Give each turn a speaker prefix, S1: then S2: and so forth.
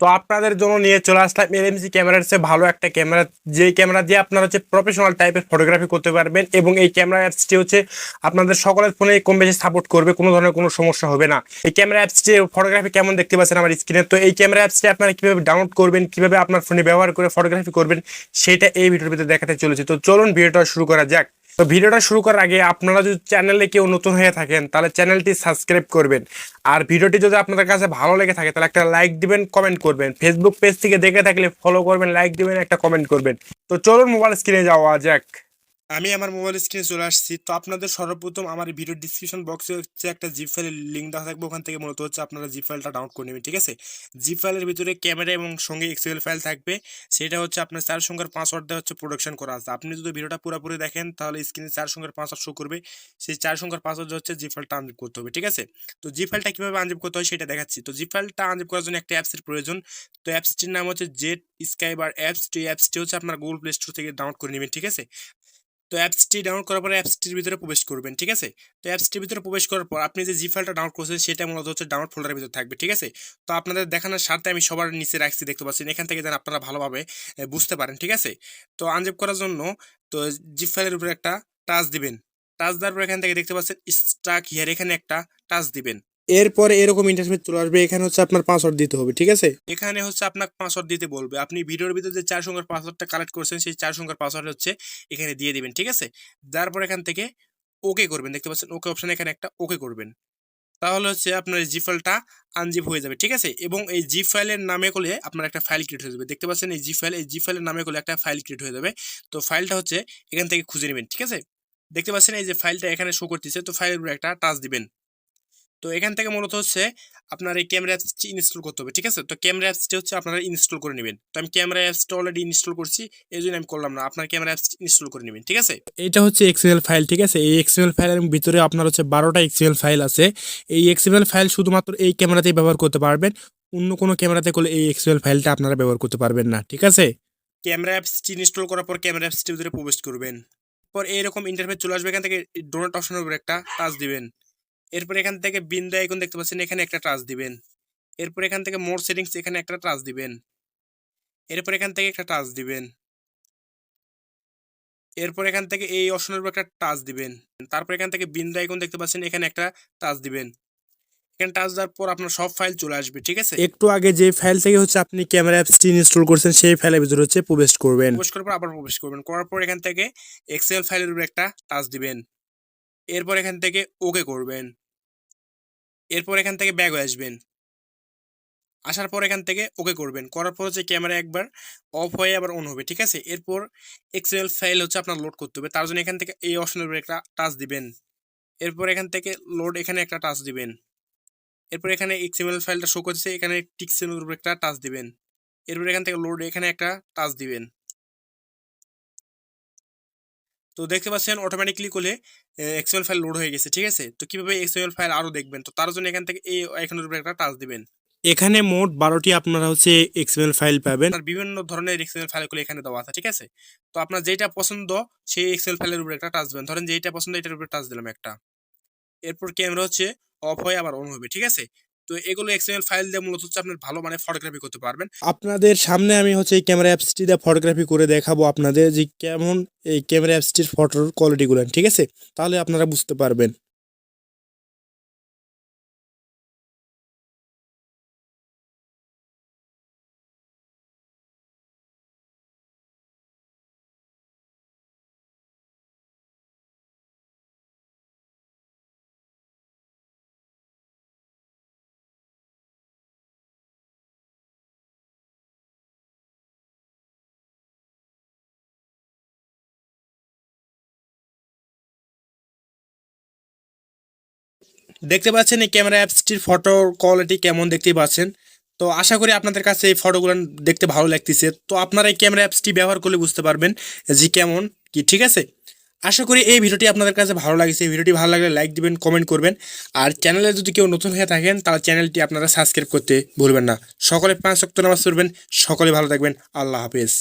S1: তো আপনাদের জন্য নিয়ে চলে আসলাম এলএমসি ক্যামেরার চেয়ে ভালো একটা ক্যামেরা। যে ক্যামেরা দিয়ে আপনারা হচ্ছে প্রফেশনাল টাইপের ফটোগ্রাফি করতে পারবেন এবং এই ক্যামেরা অ্যাপসটি হচ্ছে আপনাদের সকলের ফোনে কম বেশি সাপোর্ট করবে, কোনো ধরনের কোনো সমস্যা হবে না। এই ক্যামেরা অ্যাপসটি ফটোগ্রাফি কেমন দেখতে পাচ্ছেন আমার স্ক্রিনে তো এই ক্যামেরা অ্যাপসটি আপনারা কীভাবে ডাউনলোড করবেন, কীভাবে আপনার ফোনে ব্যবহার করে ফটোগ্রাফি করবেন, সেটা এই ভিডিওর ভিতরে দেখাতে চলেছে। তো চলুন ভিডিওটা শুরু করা যাক। তো ভিডিওটা শুরু করার আগে আপনারা যদি চ্যানেলে কেউ নতুন হয়ে থাকেন, তাহলে চ্যানেলটি সাবস্ক্রাইব করবেন। আর ভিডিওটি যদি আপনাদের কাছে ভালো লেগে থাকে, তাহলে একটা লাইক দিবেন, কমেন্ট করবেন। ফেসবুক পেজ থেকে দেখে থাকলে ফলো করবেন লাইক দিবেন, একটা কমেন্ট করবেন। তো চলুন মোবাইল স্ক্রিনে যাওয়া যাক। আমি আমার মোবাইল স্ক্রিনে চলে আসছি। তো আপনাদের সর্বপ্রথম আমার ভিডিও ডিসক্রিপশন বক্সে হচ্ছে একটা জিপ ফাইলের লিঙ্ক দেওয়া থাকবে। ওখান থেকে মূলত হচ্ছে আপনারা জিপ ফাইলটা ডাউনলোড করে নেবেন, ঠিক আছে? জিপ ফাইলের ভিতরে ক্যামেরা এবং সঙ্গে এক্সএল ফাইল থাকবে। সেটা হচ্ছে আপনার চার সংখ্যার পাসওয়ার্ড দেওয়া হচ্ছে প্রোডাকশন করা আছে। আপনি যদি ভিডিওটা পুরোপুরি দেখেন, তাহলে স্ক্রিনে চার সংখ্যার পাসওয়ার্ড শো করবে। সেই চার সংখ্যার পাসওয়ার্ড হচ্ছে জি ফাইলটা আনজিপ করতে হবে, ঠিক আছে? তো জি ফাইলটা কীভাবে আনজিপ করতে হয় সেটা দেখাচ্ছি। তো জি ফাইলটা আনজিপ করার জন্য একটা অ্যাপসের প্রয়োজন। তো অ্যাপসটির নাম হচ্ছে জেট স্কাইবার অ্যাপস তো এই অ্যাপসটি হচ্ছে আপনার গুগল প্লে স্টোর থেকে ডাউনলোড করে নেবেন, ঠিক আছে? তো অ্যাপসটি ডাউনলোড করার পরে অ্যাপসটির ভিতরে প্রবেশ করবেন, ঠিক আছে? তো অ্যাপসটির ভিতরে প্রবেশ করার পর আপনি যে জি ফাইলটা ডাউনলোড করছেন, সেটা মূলত হচ্ছে ডাউনলোড ফোল্ডারের ভিতরে থাকবে, ঠিক আছে? তো আপনাদের দেখানোর স্বার্থে আমি সবার নিচে রাখছি, দেখতে পাচ্ছেন, এখান থেকে যেন আপনারা ভালোভাবে বুঝতে পারেন, ঠিক আছে? তো আনজেপ করার জন্য তো জি ফাইলের উপরে একটা টাচ দিবেন টাচ দেওয়ার পর এখান থেকে দেখতে পাচ্ছেন স্টাক হিয়ার এখানে একটা টাচ দিবেন। এরপরে এরকম ইন্টারফেস চলে আসবে, এখানে হচ্ছে আপনার পাসওয়ার্ড দিতে হবে, ঠিক আছে? এখানে হচ্ছে আপনার পাসওয়ার্ড দিতে বলবে। আপনি ভিডিওর ভিতরে যে চার সংখ্যার পাসওয়ার্ডটা কালেক্ট করছেন, সেই চার সংখ্যার পাসওয়ার্ড হচ্ছে এখানে দিয়ে দিবেন, ঠিক আছে? তারপর এখান থেকে ওকে করবেন, দেখতে পাচ্ছেন ওকে অপশন এখানে একটা ওকে করবেন। তাহলে হচ্ছে আপনার জি ফাইলটা আনজিপ হয়ে যাবে, ঠিক আছে? এবং এই জি ফাইলের নামে করলে আপনার একটা ফাইল ক্রিয়েট হয়ে যাবে। দেখতে পাচ্ছেন এই জি ফাইল এই জি ফাইলের নামে করলে একটা ফাইল ক্রিয়েট হয়ে যাবে। তো ফাইলটা হচ্ছে এখান থেকে খুঁজে নেবেন, ঠিক আছে? দেখতে পাচ্ছেন এই যে ফাইলটা এখানে শো করতেছে, তো ফাইলের উপরে একটা টাচ দিবেন। তো এখান থেকে মূলত হচ্ছে আপনার এই ক্যামেরা অ্যাপসটি ইনস্টল করতে হবে ঠিক আছে? তো ক্যামেরা অ্যাপসটি হচ্ছে আপনারা ইনস্টল করে নেবেন। তো আমি ক্যামেরা অ্যাপসটা অলরেডি ইনস্টল করছি এই জন্য আমি করলাম না আপনার ক্যামেরা অ্যাপস ইনস্টল করে নেবেন ঠিক আছে? এটা হচ্ছে এক্সএল ফাইল ঠিক আছে? এই এক্সএল ফাইলের ভিতরে আপনার হচ্ছে বারোটা এক্সএল ফাইল আছে। এই এক্সএল ফাইল শুধুমাত্র এই ক্যামেরাতেই ব্যবহার করতে পারবেন অন্য কোনো ক্যামেরাতে করলে এই এক্সএল ফাইলটা আপনারা ব্যবহার করতে পারবেন না ঠিক আছে? ক্যামেরা অ্যাপসটি ইনস্টল করার পর ক্যামেরা অ্যাপসটির ভিতরে প্রবেশ করবেন। পর এইরকম ইন্টারফেস চলে আসবে এখান থেকে ডোনেট অপশনের উপর একটা টাচ দিবেন। এরপর এখান থেকে বিন্দু আইকন দেখতে পাচ্ছেন এখানে একটা টাচ দিবেন। এরপর এখান থেকে মোর সেটিংস এখানে একটা টাচ দিবেন। এরপর এখান থেকে একটা টাচ দিবেন। এরপর এখান থেকে এই অপশনের উপর একটা টাচ দিবেন। তারপর এখান থেকে বিন্দু আইকন দেখতে পাচ্ছেন এখানে একটা টাচ দিবেন। এখানে টাচ দেওয়ার পর আপনার সব ফাইল চলে আসবে ঠিক আছে? একটু আগে যে ফাইল থেকে হচ্ছে আপনি ক্যামেরা অ্যাপসটি ইনস্টল করছেন সেই ফাইলের ভিতরে হচ্ছে প্রবেশ করবেন। প্রবেশ করার পর আবার প্রবেশ করবেন। করার পর এখান থেকে এক্সেল ফাইলের উপর একটা টাচ দিবেন। এরপর এখান থেকে ওকে করবেন। এরপর এখান থেকে ব্যাগ হয়ে আসবেন। আসার পর এখান থেকে ওকে করবেন। করার পর হচ্ছে ক্যামেরা একবার অফ হয়ে আবার অন হবে, ঠিক আছে? এরপর এক্সেল ফাইল হচ্ছে আপনার লোড করতে হবে। তার জন্য এখান থেকে এই অপশনের উপরে একটা টাচ দিবেন। এরপর এখান থেকে লোড এখানে একটা টাচ দিবেন। এরপর এখানে এক্সএমএল ফাইলটা শো করছে এখানে টিক্সের উপরে একটা টাচ দিবেন। এরপর এখান থেকে লোড এখানে একটা টাচ দিবেন। তো দেখতে পাচ্ছেন অটোমেটিকলি করলে এক্সএল ফাইল লোড হয়ে গেছে ঠিক আছে? তো কীভাবে এক্সএল ফাইল আরও দেখবেন? তো তার জন্য এখান থেকে এই এখানের উপরে একটা টাচ দিবেন। এখানে মোট বারোটি আপনারা হচ্ছে এক্সএমএল ফাইল পাবেন। আর বিভিন্ন ধরনের এক্সএমএল ফাইলগুলো এখানে দেওয়া আছে ঠিক আছে? তো আপনার যেটা পছন্দ সেই এক্সেল ফাইলের উপরে একটা টাচ দেবেন। ধরেন যেটা পছন্দ এটার উপরে টাচ দিলাম একটা। এরপর ক্যামেরা হচ্ছে অফ হয়ে আবার অন হবে ঠিক আছে? তো এগুলো এক্সএমএল ফাইল দিয়ে মূলত হচ্ছে আপনার ভালো মানে ফটোগ্রাফি করতে পারবেন। আপনাদের সামনে আমি হচ্ছে এই ক্যামেরা অ্যাপসটি দিয়ে ফটোগ্রাফি করে দেখাবো আপনাদের যে কেমন এই ক্যামেরা অ্যাপসটির ফটোর কোয়ালিটিগুলো ঠিক আছে? তাহলে আপনারা বুঝতে পারবেন। দেখতে পাচ্ছেন এই ক্যামেরা অ্যাপসটির ফটোর কোয়ালিটি কেমন দেখতেই পাচ্ছেন। তো আশা করি আপনাদের কাছে এই ফটোগুলো দেখতে ভালো লাগতেছে। তো আপনারা এই ক্যামেরা অ্যাপসটি ব্যবহার করলে বুঝতে পারবেন যে কেমন, কি ঠিক আছে? আশা করি এই ভিডিওটি আপনাদের কাছে ভালো লাগছে। এই ভিডিওটি ভালো লাগলে লাইক দিবেন কমেন্ট করবেন। আর চ্যানেলে যদি কেউ নতুন হয়ে থাকেন, তাহলে চ্যানেলটি আপনারা সাবস্ক্রাইব করতে ভুলবেন না। সকলে পাঁচ শক্ত নামাজ পড়বেন, সকলে ভালো থাকবেন। আল্লাহ হাফেজ।